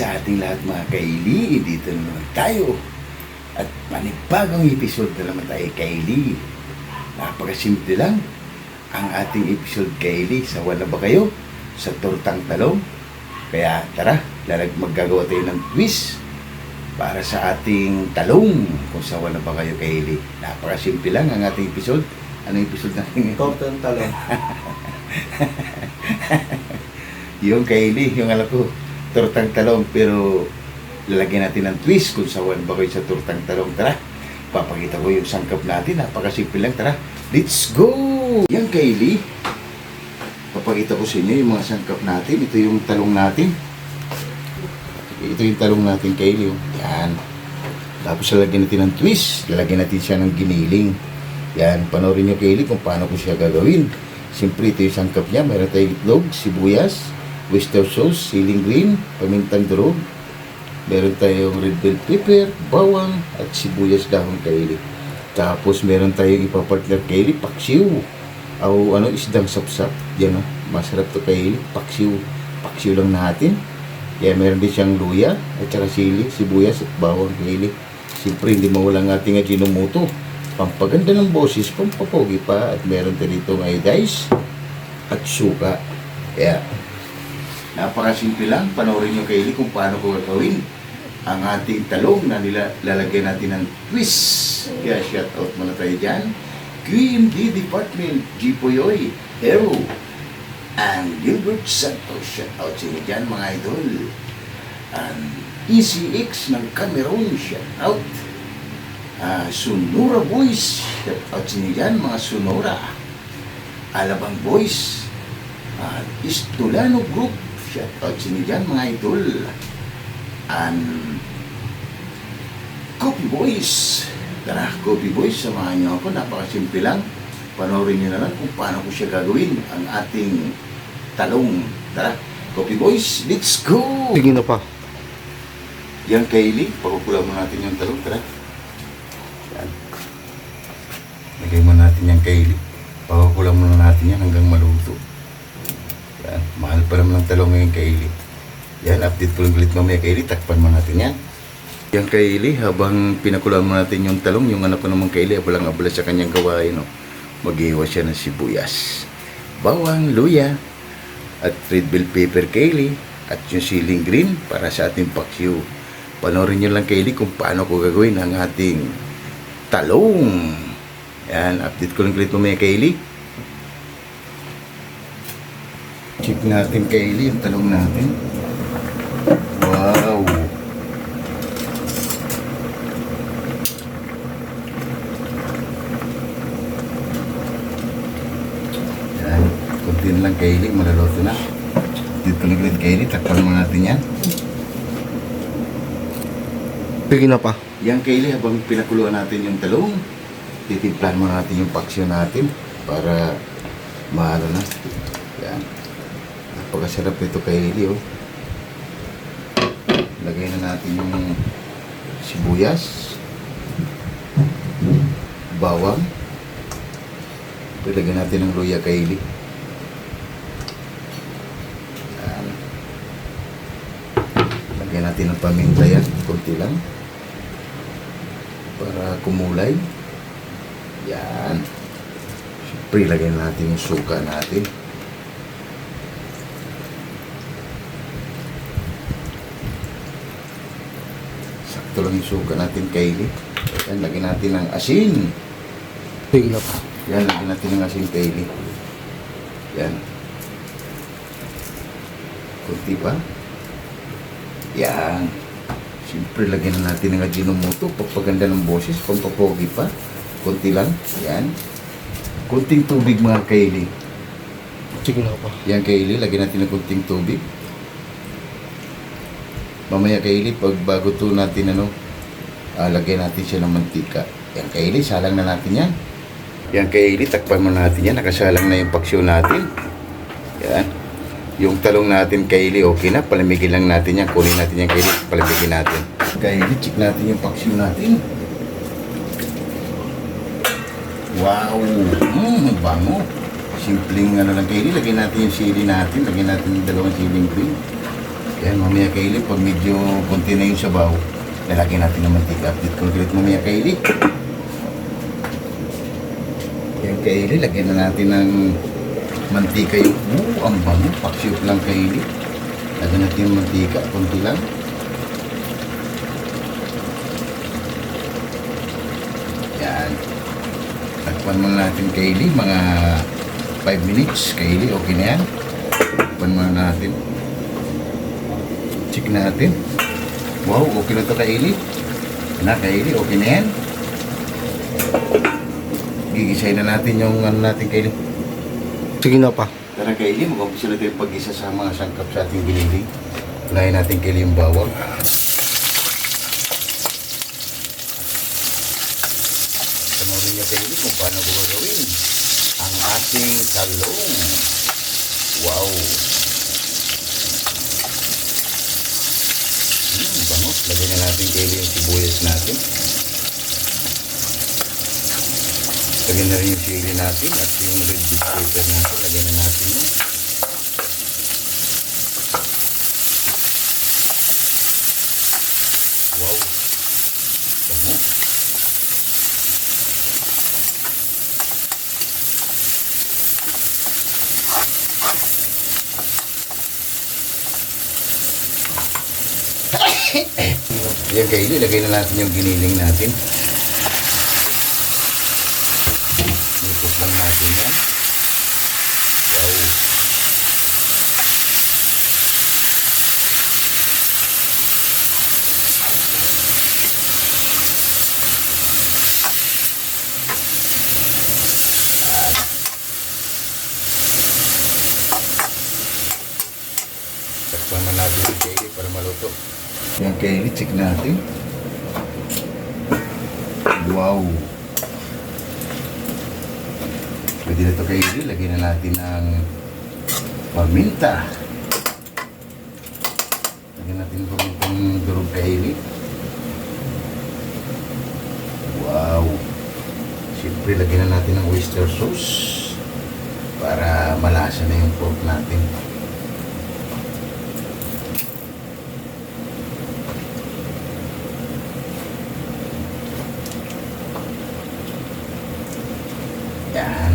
sa ating lahat mga kaili. Dito na naman tayo. At panibagong episode na naman tayo kaili. Napakasimple lang ang ating episode kaili. Sawa na ba kayo sa tortang talong? Kaya tara, lalag maggagawa tayo ng quiz para sa ating talong. Kung sawa na ba kayo kaili. Napakasimple lang ang ating episode. Ano episode natin ngayon? Tortang talong. yung kaili, yung alam ko, tortang talong, pero lalagyan natin ng twist kung sawan ba kayo sa tortang talong. Tara, papakita ko yung sangkap natin. Napakasimple lang. Tara, let's go! Yan kaili, papakita ko sa inyo yung mga sangkap natin. Ito yung talong natin. Ito yung talong natin kaili. oh. Yan. Tapos lalagyan natin ng twist. Lalagyan natin siya ng giniling. Yan, panoorin nyo kaili kung paano ko siya gagawin. Siyempre, ito yung sangkap niya. Meron tayong itlog, sibuyas, oyster sauce, siling green, pamintang durog. Meron tayong red bell pepper, bawang, at sibuyas dahon kaili. Tapos meron tayong ipapartner kaili, paksiw. O ano, isdang sapsap. Yan o, masarap to kaili, paksiw. Paksiw lang natin. Kaya meron din siyang luya, at saka sili, sibuyas, at bawang kaili. Siyempre, hindi mawala ang ating ajinomoto. Pampaganda ng boses, pampapogi pa, at meron tayo dito ng iodize at suka. Kaya, napakasimple lang. Panoorin nyo kaili kung paano ko gagawin ang ating talong na nila, lalagyan natin ng twist. Kaya shout out muna tayo dyan. QMD Department, G. Puyoy, Hero, and Gilbert Santos. Shout out sa inyo dyan mga idol. And ECX ng Cameroon, shout out. Ah, Sonora Boys, shout out sa inyo dyan mga Sonora. Alabang Boys, at Istulano Group, shout out sa inyo dyan mga idol. And Coffee Boys, tara Coffee Boys, samahan niyo ako, napakasimple lang. Panoorin niyo na lang kung paano ko siya gagawin ang ating talong. Tara, Coffee Boys, let's go! Sige na pa. Yan kaili, pakukulang mo natin yung talong, tara. Yan. Lagay mo natin yung kaili. Pakukulang mo natin yan hanggang maluto. Yan, mahal pa naman ang talong ngayon kaili. Yan, update ko lang ulit mamaya kaili, takpan mo natin yan. Yan kaili, habang pinakulang mo natin yung talong, yung anak ko naman kaili, abalang abala sa kanyang gawain, no? Mag-iwa siya ng sibuyas, bawang, luya, at red bell pepper kaili, at yung siling green para sa ating paksiw. Panoorin nyo lang kaili kung paano ko gagawin ang ating talong. Yan, update ko lang ulit mamaya kaili. Check natin kaili yung talong natin. Wow! Yan, kunti na lang kaili, malaloto na. Dito lang ulit kaili, takpan mo natin yan. Sige na pa. Yan kaili, habang pinakuluan natin yung talong, titimplan mo natin yung paksyo natin para maano na. Yan. Napakasarap nito kaili, oh. Lagay na natin yung sibuyas, bawang, Lagyan natin ng luya kaili. Yan. Lagyan natin ng paminta yan, kunti lang. Para kumulay. Yan. Siyempre, lagyan natin yung suka natin. Sakto lang yung suka natin kaili. Yan, lagyan natin ng asin. Pa. Yan, lagyan natin ng asin kaili. Yan. Kunti pa. Yan. Siyempre, lagyan na natin ng ajinomoto. Pagpaganda ng boses, pampapogi pa. Kunti lang. Yan. Kunting tubig mga kaili. Sige na pa. Yan kaili, lagyan natin ng kunting tubig. Mamaya kaili, pag bago to natin ano, ah, lagyan natin siya ng mantika. Yan kaili, salang na natin yan. Yan kaili, takpan mo natin yan. Nakasalang na yung paksyo natin. Yan. Yung talong natin kaili, okay na. Palamigin lang natin yan. Kunin natin yan kaili, palamigin natin. Kaili, check natin yung paksyo natin. Wow! Mmm, bango. Simpleng ano lang kaili. Lagyan natin yung sili natin. Lagyan natin yung dalawang siling green. Yan, mamaya kaili, pag medyo konti na yung sabaw, lalagyan natin ng mantika. Update ko ulit mamaya kaili. Yan kaili, lagyan na natin ng mantika yung, oh, ang bango, paksiw lang kaili. Lagyan natin yung mantika, konti lang. Yan. Takpan muna natin kaili, mga 5 minutes. Kaili, okay na yan. Takpan muna natin. Check natin. Wow, okay na to kaili. Na, kaili, okay na yan. Gigisay na natin yung ano natin kaili. Sige na pa. Tara kaili, mag-umpisa na tayo pag-isa sa mga sangkap sa ating giniling. Unahin natin kaili yung bawang. Panoorin niyo kaili kung paano gagawin ang ating talong. Wow! Hmm, bango. Lagyan na natin kaili yung sibuyas natin. Lagyan na rin yung chili natin at yung red bell pepper natin. Lagyan na natin yun. Wow! Bango. Yan kayo, ilagay na natin yung giniling natin. Ikot lang natin yan. Wow. Takpan na natin yung kaili para maluto. Yung kaili, check natin. Wow. Pwede na ito kaili. Lagyan na natin ng paminta. Lagyan natin ng pamintang durog kaili. Wow. Siyempre, lagyan na natin ng oyster sauce para malasa na yung pork natin. Yan.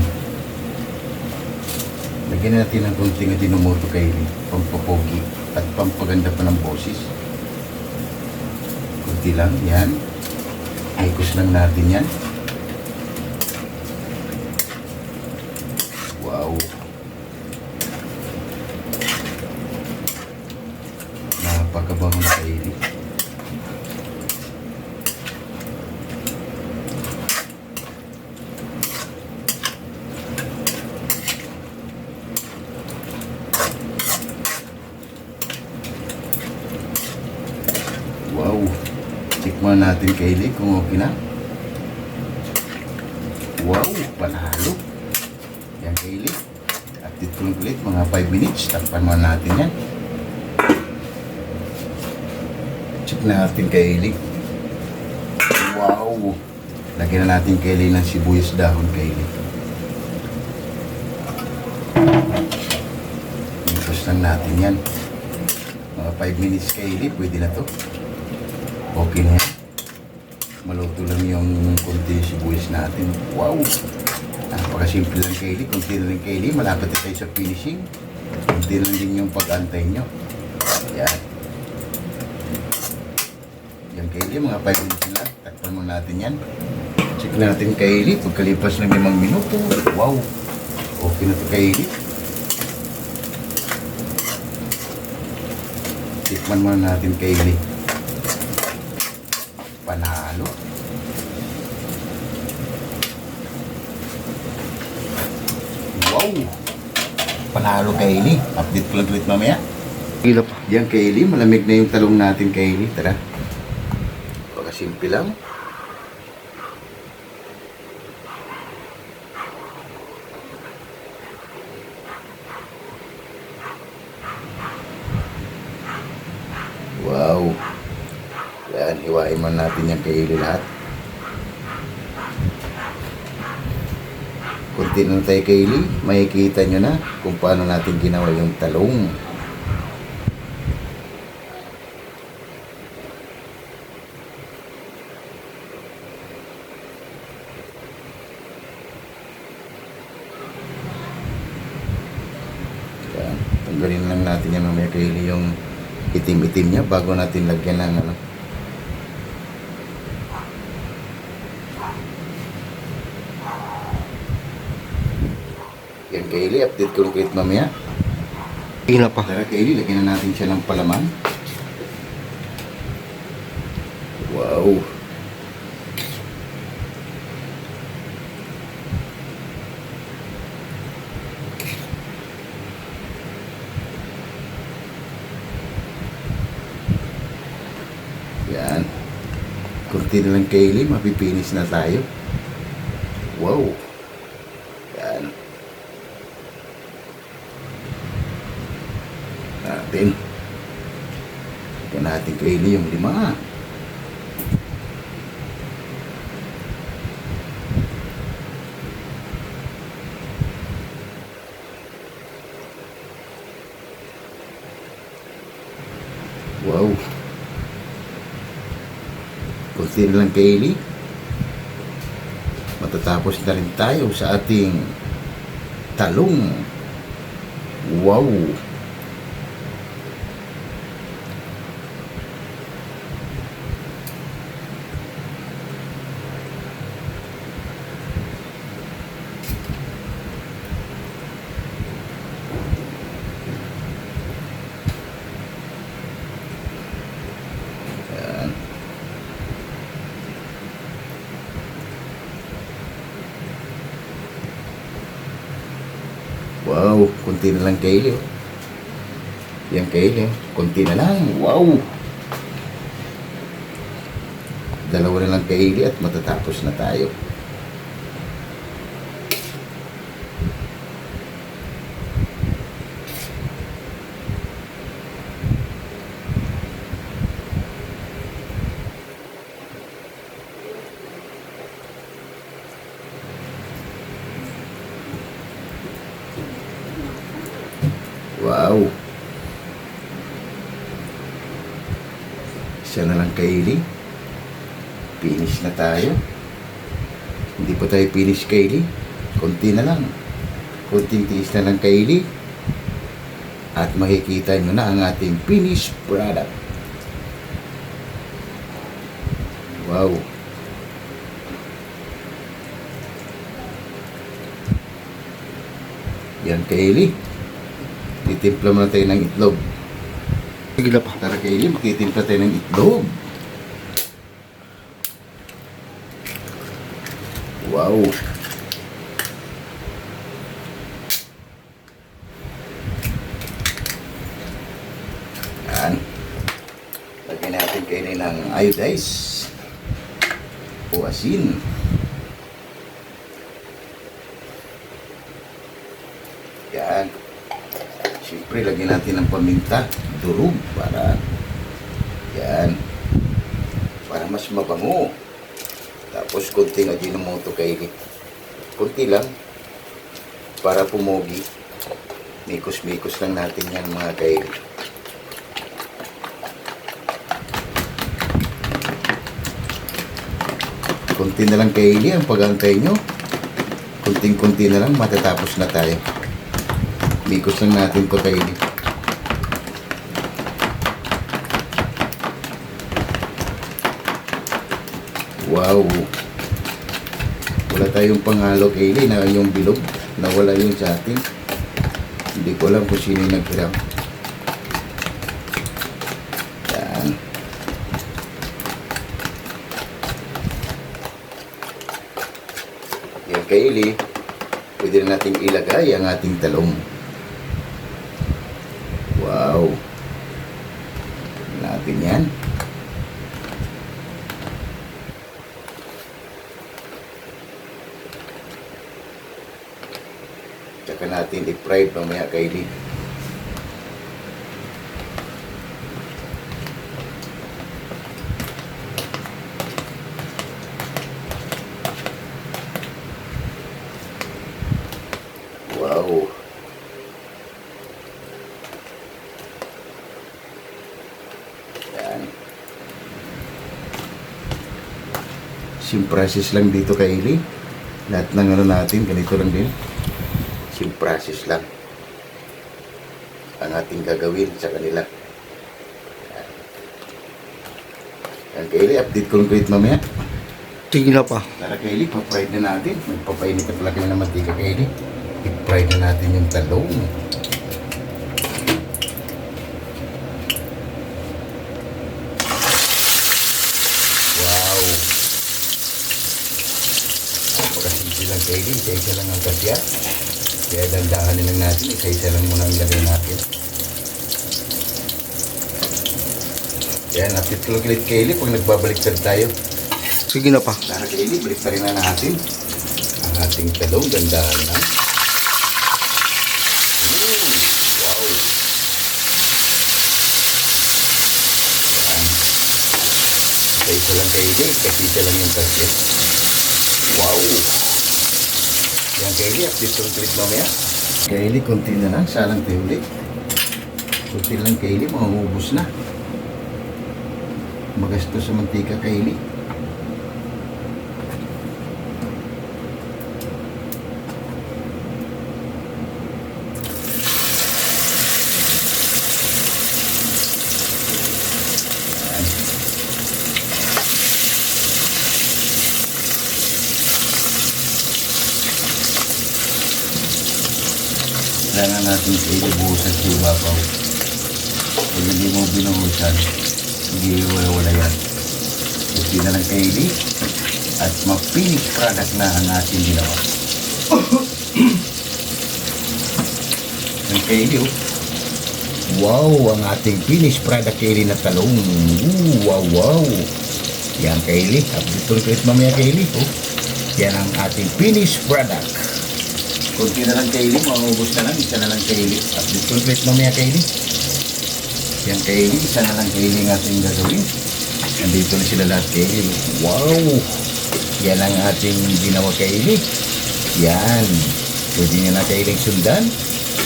Lagyan natin ng kunting atinomoto kaili, pampapogi at pampaganda pa ng boses. Kunti lang, yan. Aikos lang natin yan. Wow. Napakabango na kaili. Wow. Tikman natin kaili kung okay na. Wow, panalo. Yan kaili. At dito lang ulit, mga 5 minutes. Takpan mo natin yan. Check natin kaili. Wow. Lagyan na natin kaili ng sibuyas dahon kaili. Ikos lang natin yan. Mga 5 minutes kaili, pwede na to. Okay na yan. Maluto lang yung konti sibuyas natin. Wow! Napakasimple lang kaili. Kunti lang kaili. Malapit na tayo sa finishing. Kunti lang din yung pag-antay nyo. Yan. Yan kaili. Mga 5 minutes na. Takpan mo natin yan. Check natin kaili. Pagkalipas ng 5 minuto. Wow! Okay na to kaili. Tikman muna natin kaili panalo. Wow! Panalo Kaylee. Update ko lang ulit mamaya. Na pa. Yan Kaylee, malamig na yung talong natin Kaylee. Tara. Baka simple lang. Wow. Yan, hiwain man natin yung kaili lahat. tinantay kay Lee, makikita nyo na kung paano natin ginawa yung talong. Yan. Tanggalin lang natin yan mamaya kay Lee yung itim-itim niya bago natin lagyan ng ano, Kaili, update ko lang kayo mamaya. Sige na pa. Tara kaili, lagyan na natin siya ng palaman. Wow. Yan. Kunti na lang kaili, mapipinis na tayo. Wow. Yan. Natin. Yan natin kaili yung lima. Wow. Kunti lang kaili. Matatapos na rin tayo sa ating talong. Wow. Wow, kunti na lang kaili. Yan kaili, kunti na lang. Wow! Dalawa na lang kaili at matatapos na tayo. Wow! Isa na lang kaili. Finish na tayo. Hindi pa tayo finish kaili. Kunti na lang. Kunting tiis na lang kaili. At makikita nyo na ang ating finished product. Wow! Yan kaili. Titimpla muna tayo ng itlog. Tara kaili, makitimpla tayo ng itlog. Wow! Yan. Lagyan natin kayo ng iodize. O asin. Yan. Siyempre, lagyan natin ng paminta, durog, para, yan, para mas mabango. Tapos, konting ajinomoto kaili. Kunti lang, para pumogi. Mikos-mikos lang natin yan mga kaili. Kunti na lang kaili ang pag-antay nyo. Kunting-kunti na lang, matatapos na tayo. Mikos lang natin to kaili. Wow! Wala tayong panghalo kaili na yung bilog. Nawala yung sa atin. Hindi ko alam kung sino yung naghiram. Yan. Yan kaili. Pwede na natin ilagay ang ating talong. Wow. Natin yan. Tsaka natin i-fry mamaya kaili. Wow. Yan. Process lang dito kay Ili. Lahat ng ano natin, ganito lang din. Process lang. ang ating gagawin sa kanila. Yan, Kaylee, update concrete mamaya. Sige na pa. Tara Kaylee, pa-fried na natin. Magpapainit na pala kami ng mantika Kaylee. I-fried na natin yung talong. Wow! Pagkasimple lang Kaylee, isa-isa lang ang kasya. Kaya dandahanin lang natin, isa-isa lang muna ang lagay natin. Yan, ko lang ulit Kaylee pag nagbabaliktad tayo. Sige na pa. Tara Kaylee, balik pa rin na natin ang ating talong. Gandaan na. Ooh, wow. Yan. Isa-isa lang Kaylee, kasi isa lang yung kasya. Wow. Yan Kaylee, update ko ulit mamaya. Kaylee, konti na lang. Salang ulit. Konti lang Kaylee, mangubos na. Magastos sa mantika Kaylee. Kailangan natin ibuhusan sa ibabaw. Pag hindi mo binuhusan, hindi wala-wala yan. Gusto na ng kaili at ma-finish product na ang ating ginawa. ang kaili, oh. Wow, ang ating finished product kaili na talong. Ooh, wow, wow. Yan kaili. Update rin mamaya kaili. Oh. Yan ang ating finished product. Kunti na lang kaili, maubos na lang, isa na lang kaili. Update complete mamaya kaili. Yan kaili, isa na lang kaili ang ating gagawin. Nandito na sila lahat kaili. Wow! Yan ang ating ginawa kaili. Yan. Pwede nyo na kailing sundan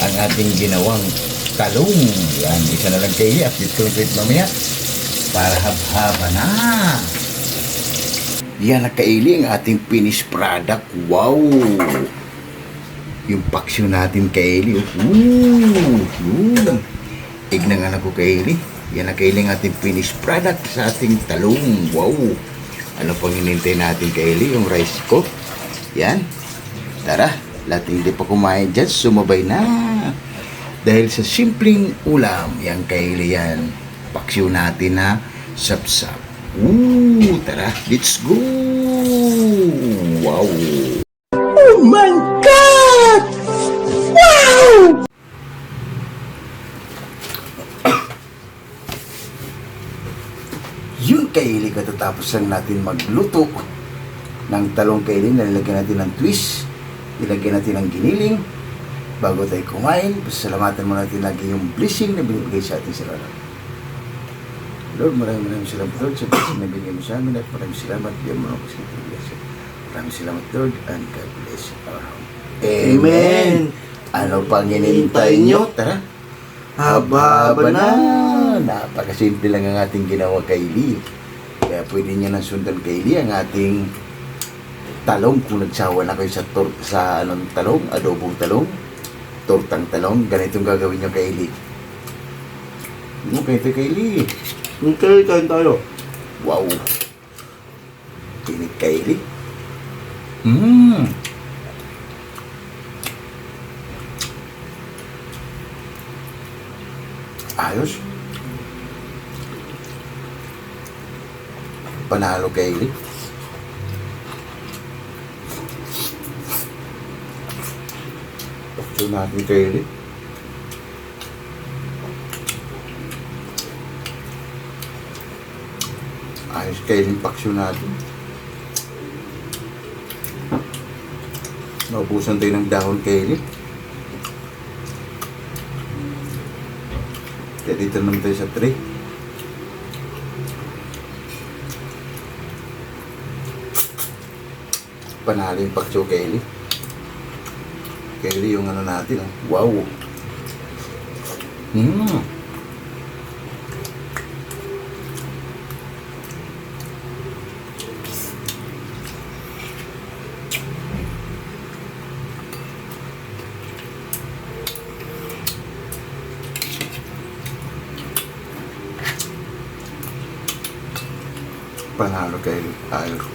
ang ating ginawang talong. Yan, isa na lang kaili. Update complete mamaya. Para habhaba na. Yan ang kaili ang ating finished product. Wow! Yung paksyo natin kay Eli. Ooh, yun. Ignangan ako kay Eli. Yan ang kailing ating finished product sa ating talong. Wow. Ano pang hinintay natin kay Eli? Yung rice ko. Yan. Tara, lahat hindi pa kumain dyan, sumabay na. Dahil sa simpleng ulam, yan kay Eli yan. Paksyo natin na sapsap. Ooh, tara, let's go! Wow! Yun kaili katatapos lang natin magluto ng talong kaili. Nalagyan natin ng twist. Nilagyan natin ng giniling. Bago tayo kumain, pasalamatan mo natin lagi yung blessing na binibigay sa ating sa Lord. Maraming maraming salamat Lord sa blessing na binigay mo sa amin at maraming salamat bigyan mo ako sa blessing. Maraming salamat Lord and God bless our home. Amen! Ano pang hinintay nyo? Tara! Haba-haba na! Napakasimple lang ang ating ginawa kay Lee. Kaya pwede niya nang sundan kay Lee ang ating talong. Kung nagsawa na kayo sa, tor sa anong talong, adobong talong, tortang talong, ganitong gagawin niyo kay Lee. Ano kayo ito kay Lee? Okay, kain tayo. Wow! Tinig kay Lee. Mmm! Ayos. Panalo kay Lee. Ito natin kay Lee. Ayos kay Lee paksyo natin. Naubusan tayo ng dahon kay Lee. Dito naman tayo sa tray. Panalo yung pakcho Kelly. Kelly yung ano natin. ah. Wow. Mm. Panalo kay Ayos.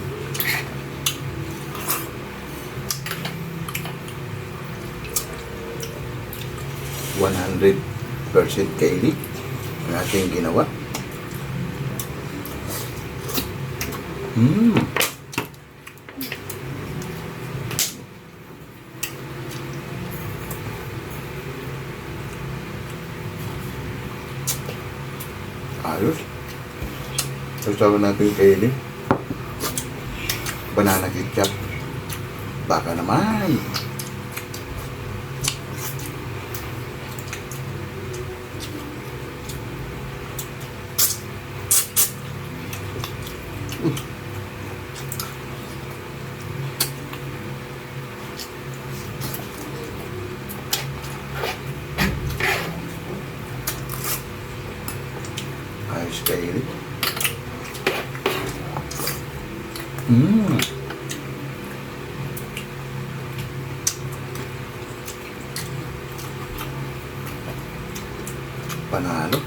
One hundred percent kailik ang ating ginawa. Hmm. Ayos. Sasawa natin kainin. Banana ketchup. Baka naman. Ayos kainin. Mmm. Panalo.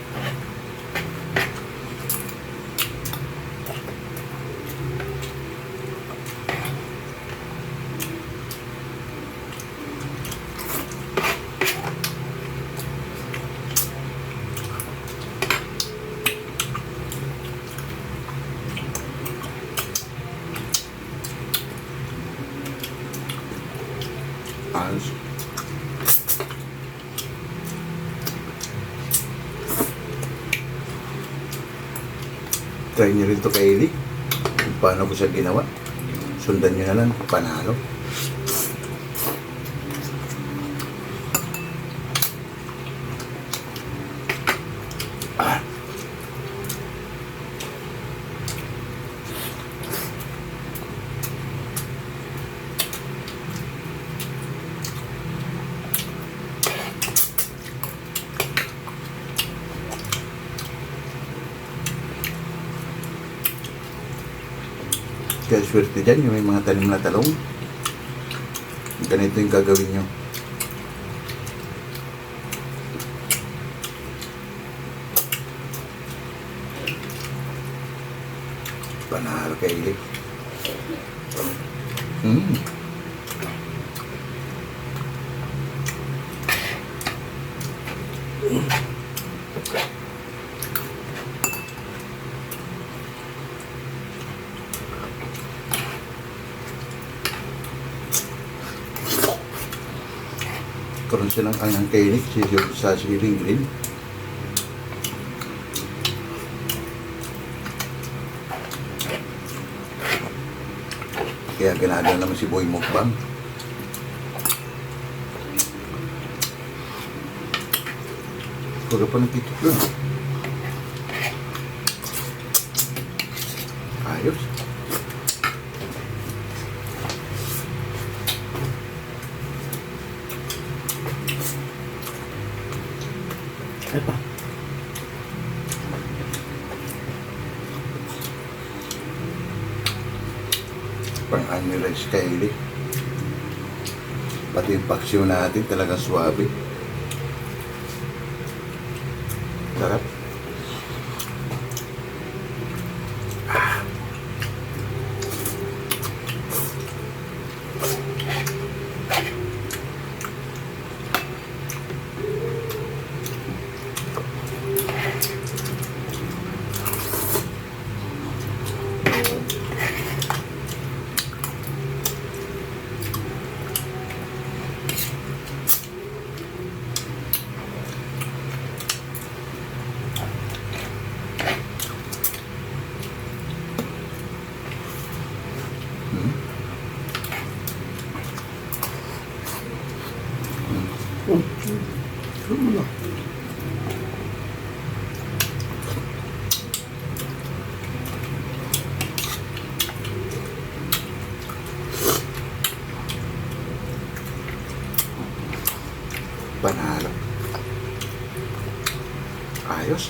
Ayos. Try nyo rin to kay Eli. Paano ko siya ginawa. Sundan nyo na lang. Panalo. Ah. Kaya swerte dyan, yung may mga tanim na talong. Ganito yung gagawin nyo. Panalo kay Ili. Mm. Karoon silang ang kainik sa siling green. Kaya ginagawa naman si Boy Mukbang. Ka pa nagtitik doon. Ayos. Ay pa. Rice kaili. Pati yung paksiw natin talagang swabe. Sarap. Oh. Ano mo na? Panalo. Ayos.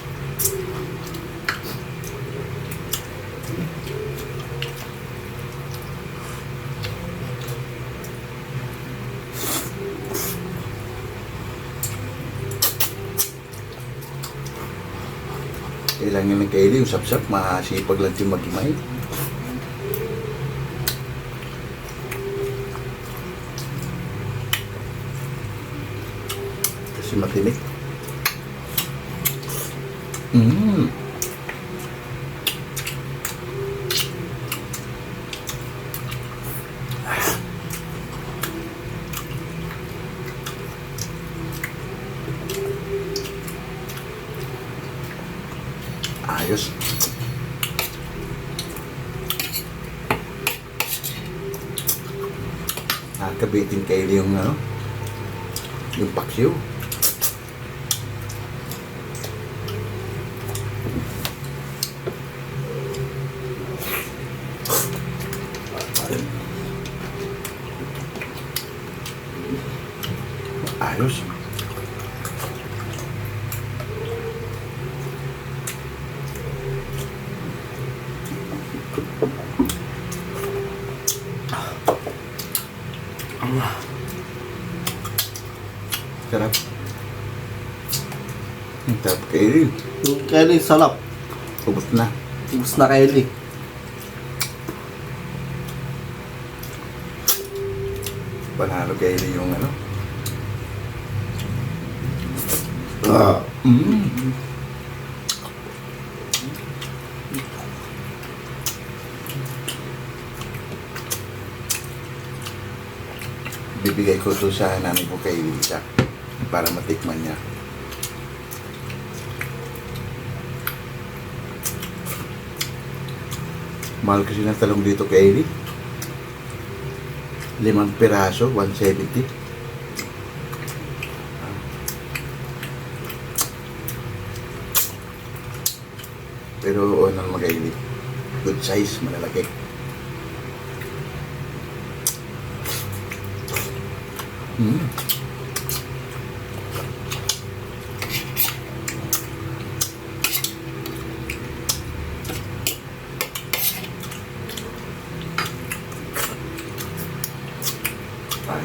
Kailangan ng kaili yung sapsap, masipag lang yung magimay. Kasi matinik. Mmm. Ayos. Nakakabitin kayo yung ano, yung paksiw. Ayos. Sarap. Ang sarap kayo. Salap. Ubus na. Ubus na Kelly. Panalo kayo yung ano. Ah. Mm. Bibigay ko to sa nanay ko kay Lisa para matikman niya. Mahal kasi ng talong dito kay Eli. Limang piraso, 170. Pero ano magaili. Good size, malalaki. Mm. Ito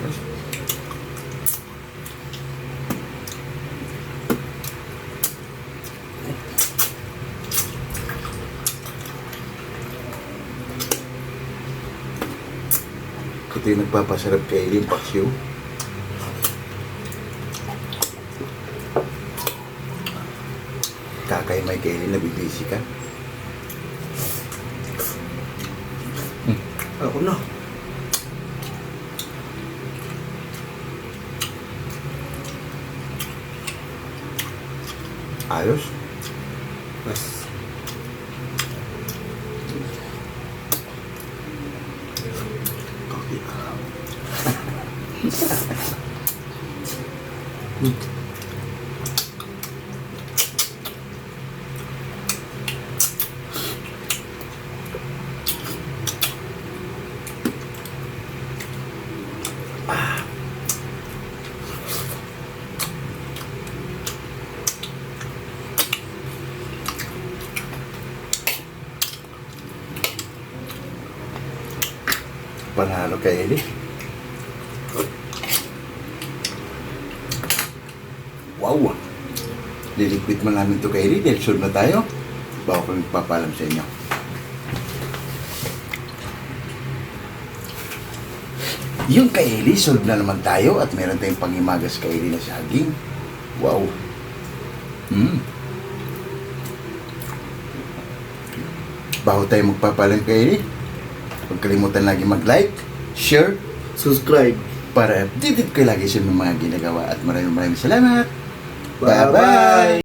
yung nagpapasarap kay Eileen Paksiw. Kakay may kay Eileen, nabibisi ka. Ako na. Ayos. Eileen. Wow! Liligpit man namin to kay Eileen. Dahil sure na tayo. Bago ko nagpapalam sa inyo. Yung Eileen, solve na naman tayo at meron tayong pangimagas Eileen na saging. Wow! Hmm. Bago tayo magpapalam kay Eileen, huwag kalimutan lagi mag-like, share, Subscribe. para updated kayo lagi sa mga ginagawa at maraming maraming salamat. Bye-bye!